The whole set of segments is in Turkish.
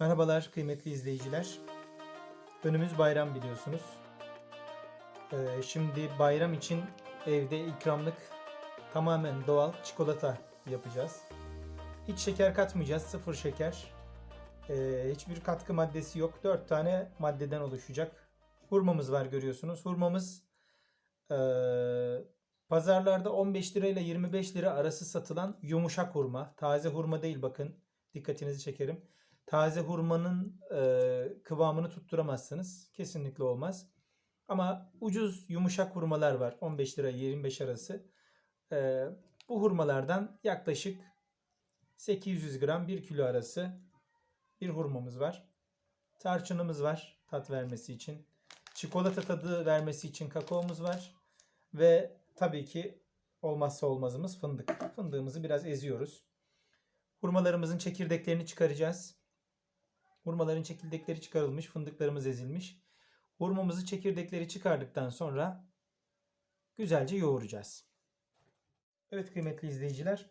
Merhabalar kıymetli izleyiciler. Önümüz bayram biliyorsunuz. Ee, şimdi bayram için evde ikramlık tamamen doğal çikolata yapacağız. Hiç şeker katmayacağız, sıfır şeker. Ee, hiçbir katkı maddesi yok. 4 tane maddeden oluşacak. Hurmamız var görüyorsunuz. Hurmamız ee, pazarlarda 15 lira ile 25 lira arası satılan yumuşak hurma. Taze hurma değil bakın. Dikkatinizi çekerim. Taze hurmanın e, kıvamını tutturamazsınız. Kesinlikle olmaz. Ama ucuz yumuşak hurmalar var. 15 lira 25 arası. E, bu hurmalardan yaklaşık 800 gram 1 kilo arası bir hurmamız var. Tarçınımız var tat vermesi için. Çikolata tadı vermesi için kakaomuz var. Ve tabii ki olmazsa olmazımız fındık. Fındığımızı biraz eziyoruz. Hurmalarımızın çekirdeklerini çıkaracağız. Hurmaların çekirdekleri çıkarılmış, fındıklarımız ezilmiş. Hurmamızı çekirdekleri çıkardıktan sonra güzelce yoğuracağız. Evet kıymetli izleyiciler.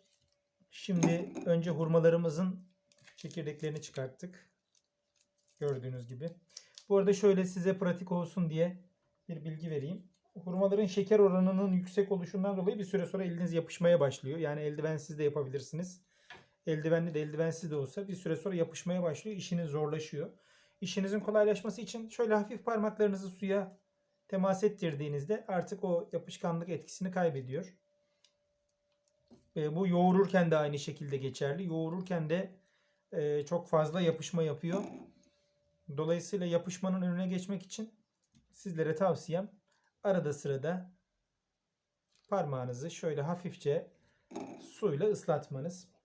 Şimdi önce hurmalarımızın çekirdeklerini çıkarttık. Gördüğünüz gibi. Bu arada şöyle size pratik olsun diye bir bilgi vereyim. Hurmaların şeker oranının yüksek oluşundan dolayı bir süre sonra eliniz yapışmaya başlıyor. Yani eldivensiz de yapabilirsiniz. Eldivenli de eldivensiz de olsa bir süre sonra yapışmaya başlıyor. İşiniz zorlaşıyor. İşinizin kolaylaşması için şöyle hafif parmaklarınızı suya temas ettirdiğinizde artık o yapışkanlık etkisini kaybediyor. E, bu yoğururken de aynı şekilde geçerli. Yoğururken de e, çok fazla yapışma yapıyor. Dolayısıyla yapışmanın önüne geçmek için sizlere tavsiyem arada sırada parmağınızı şöyle hafifçe suyla ıslatmanız.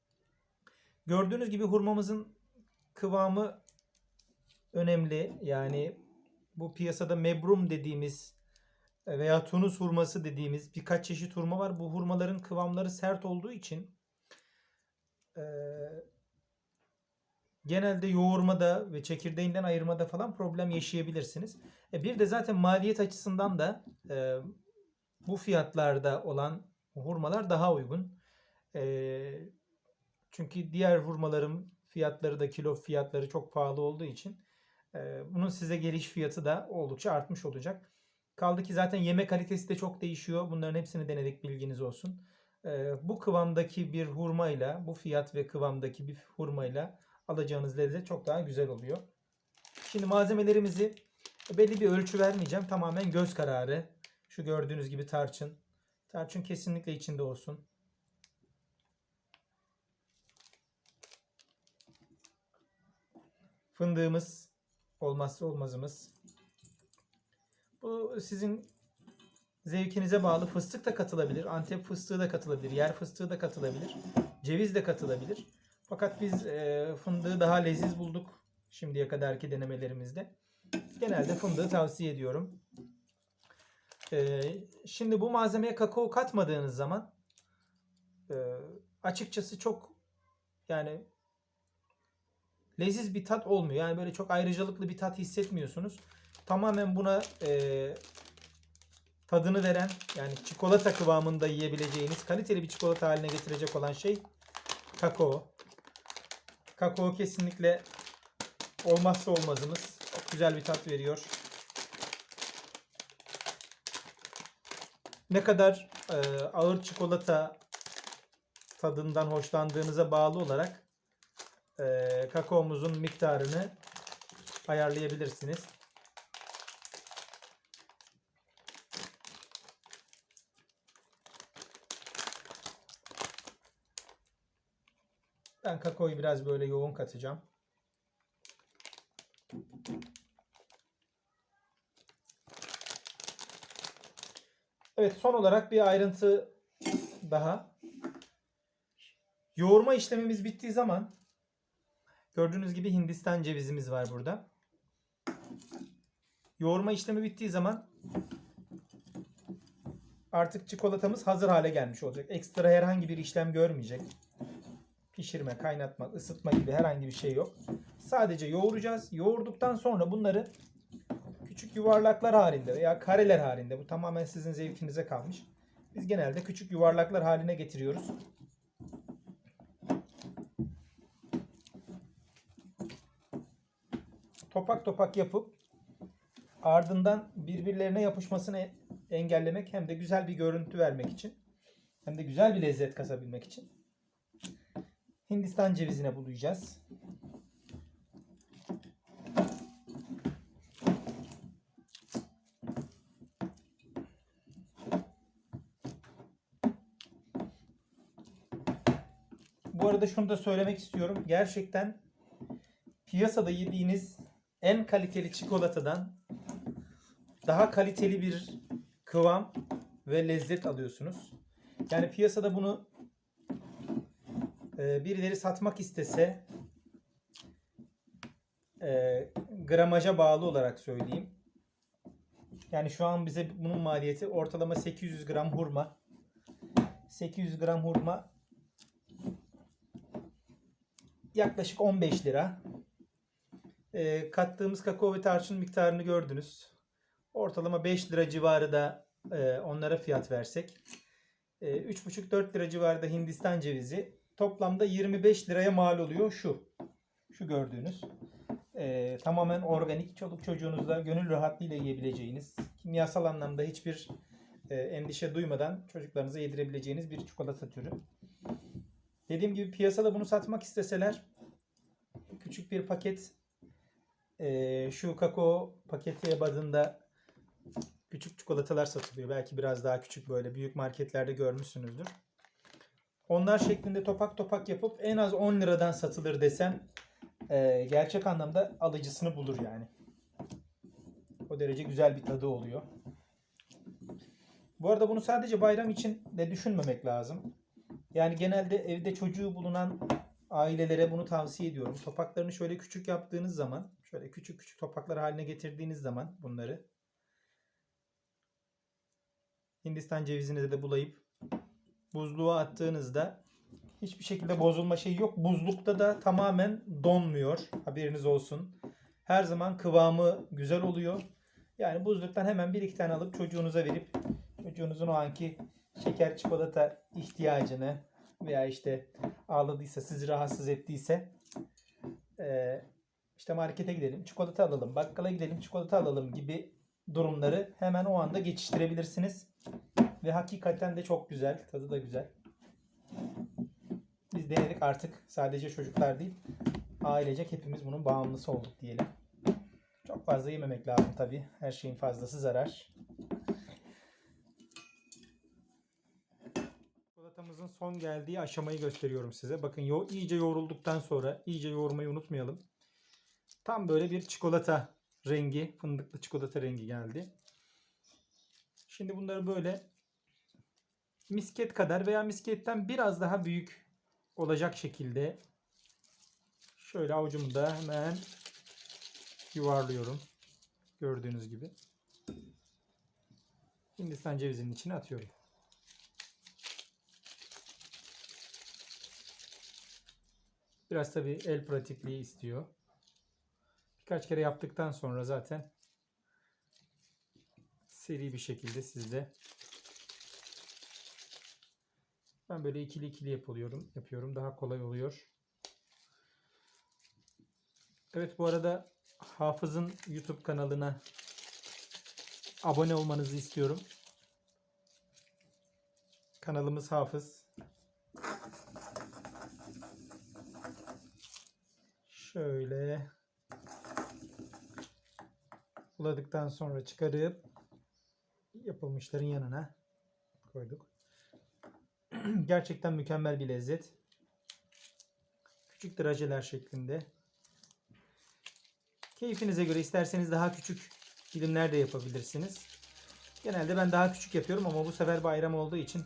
Gördüğünüz gibi hurmamızın kıvamı önemli. Yani bu piyasada mebrum dediğimiz veya tunus hurması dediğimiz birkaç çeşit hurma var. Bu hurmaların kıvamları sert olduğu için e, genelde yoğurmada ve çekirdeğinden ayırmada falan problem yaşayabilirsiniz. E, bir de zaten maliyet açısından da e, bu fiyatlarda olan hurmalar daha uygun. E, çünkü diğer hurmaların fiyatları da kilo fiyatları çok pahalı olduğu için e, bunun size geliş fiyatı da oldukça artmış olacak. Kaldı ki zaten yeme kalitesi de çok değişiyor. Bunların hepsini denedik bilginiz olsun. E, bu kıvamdaki bir hurmayla, bu fiyat ve kıvamdaki bir hurmayla alacağınız lezzet çok daha güzel oluyor. Şimdi malzemelerimizi belli bir ölçü vermeyeceğim. Tamamen göz kararı. Şu gördüğünüz gibi tarçın. Tarçın kesinlikle içinde olsun. Fındığımız olmazsa olmazımız. Bu sizin zevkinize bağlı. Fıstık da katılabilir. Antep fıstığı da katılabilir. Yer fıstığı da katılabilir. Ceviz de katılabilir. Fakat biz e, fındığı daha leziz bulduk şimdiye kadarki denemelerimizde. Genelde fındığı tavsiye ediyorum. E, şimdi bu malzemeye kakao katmadığınız zaman e, açıkçası çok yani leziz bir tat olmuyor. Yani böyle çok ayrıcalıklı bir tat hissetmiyorsunuz. Tamamen buna e, tadını veren yani çikolata kıvamında yiyebileceğiniz kaliteli bir çikolata haline getirecek olan şey kakao. Kakao kesinlikle olmazsa olmazımız. Çok güzel bir tat veriyor. Ne kadar e, ağır çikolata tadından hoşlandığınıza bağlı olarak e, kakaomuzun miktarını ayarlayabilirsiniz. Ben kakaoyu biraz böyle yoğun katacağım. Evet son olarak bir ayrıntı daha. Yoğurma işlemimiz bittiği zaman gördüğünüz gibi Hindistan cevizimiz var burada. Yoğurma işlemi bittiği zaman artık çikolatamız hazır hale gelmiş olacak. Ekstra herhangi bir işlem görmeyecek pişirme, kaynatma, ısıtma gibi herhangi bir şey yok. Sadece yoğuracağız. Yoğurduktan sonra bunları küçük yuvarlaklar halinde veya kareler halinde bu tamamen sizin zevkinize kalmış. Biz genelde küçük yuvarlaklar haline getiriyoruz. Topak topak yapıp ardından birbirlerine yapışmasını engellemek hem de güzel bir görüntü vermek için hem de güzel bir lezzet kasabilmek için Hindistan cevizine bulayacağız. Bu arada şunu da söylemek istiyorum. Gerçekten piyasada yediğiniz en kaliteli çikolatadan daha kaliteli bir kıvam ve lezzet alıyorsunuz. Yani piyasada bunu e, birileri satmak istese e, gramaja bağlı olarak söyleyeyim. Yani şu an bize bunun maliyeti ortalama 800 gram hurma. 800 gram hurma yaklaşık 15 lira. E, kattığımız kakao ve tarçın miktarını gördünüz. Ortalama 5 lira civarı da e, onlara fiyat versek. E, 3,5-4 lira civarı da Hindistan cevizi. Toplamda 25 liraya mal oluyor şu. Şu gördüğünüz. E, tamamen organik çoluk çocuğunuzla gönül rahatlığıyla yiyebileceğiniz, kimyasal anlamda hiçbir e, endişe duymadan çocuklarınıza yedirebileceğiniz bir çikolata türü. Dediğim gibi piyasada bunu satmak isteseler küçük bir paket e, şu kakao paketi bazında küçük çikolatalar satılıyor. Belki biraz daha küçük böyle büyük marketlerde görmüşsünüzdür. Onlar şeklinde topak topak yapıp en az 10 liradan satılır desem e, gerçek anlamda alıcısını bulur yani. O derece güzel bir tadı oluyor. Bu arada bunu sadece bayram için de düşünmemek lazım. Yani genelde evde çocuğu bulunan ailelere bunu tavsiye ediyorum. Topaklarını şöyle küçük yaptığınız zaman, şöyle küçük küçük topaklar haline getirdiğiniz zaman bunları Hindistan cevizini de bulayıp buzluğa attığınızda hiçbir şekilde bozulma şeyi yok. Buzlukta da tamamen donmuyor. Haberiniz olsun. Her zaman kıvamı güzel oluyor. Yani buzluktan hemen bir iki tane alıp çocuğunuza verip çocuğunuzun o anki şeker çikolata ihtiyacını veya işte ağladıysa sizi rahatsız ettiyse eee, işte markete gidelim çikolata alalım bakkala gidelim çikolata alalım gibi durumları hemen o anda geçiştirebilirsiniz. Ve hakikaten de çok güzel. Tadı da güzel. Biz denedik artık. Sadece çocuklar değil. Ailecek hepimiz bunun bağımlısı olduk diyelim. Çok fazla yememek lazım tabi. Her şeyin fazlası zarar. Çikolatamızın son geldiği aşamayı gösteriyorum size. Bakın yo iyice yoğrulduktan sonra iyice yoğurmayı unutmayalım. Tam böyle bir çikolata rengi, fındıklı çikolata rengi geldi. Şimdi bunları böyle misket kadar veya misketten biraz daha büyük olacak şekilde şöyle avucumda hemen yuvarlıyorum. Gördüğünüz gibi. Hindistan cevizinin içine atıyorum. Biraz tabii el pratikliği istiyor. Birkaç kere yaptıktan sonra zaten seri bir şekilde sizde ben böyle ikili ikili yapıyorum, yapıyorum. Daha kolay oluyor. Evet bu arada Hafız'ın YouTube kanalına abone olmanızı istiyorum. Kanalımız Hafız. Şöyle buladıktan sonra çıkarıp yapılmışların yanına koyduk. Gerçekten mükemmel bir lezzet. Küçük drajeler şeklinde. Keyfinize göre isterseniz daha küçük dilimler de yapabilirsiniz. Genelde ben daha küçük yapıyorum ama bu sefer bayram olduğu için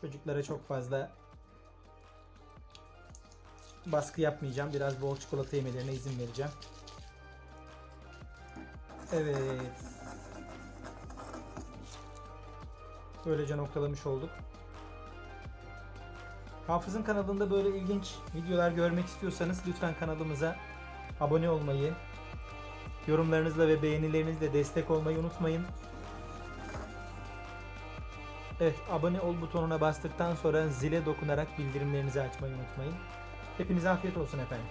çocuklara çok fazla baskı yapmayacağım. Biraz bol çikolata yemelerine izin vereceğim. Evet. Böylece noktalamış olduk. Hafız'ın kanalında böyle ilginç videolar görmek istiyorsanız lütfen kanalımıza abone olmayı, yorumlarınızla ve beğenilerinizle destek olmayı unutmayın. Evet, abone ol butonuna bastıktan sonra zile dokunarak bildirimlerinizi açmayı unutmayın. Hepinize afiyet olsun efendim.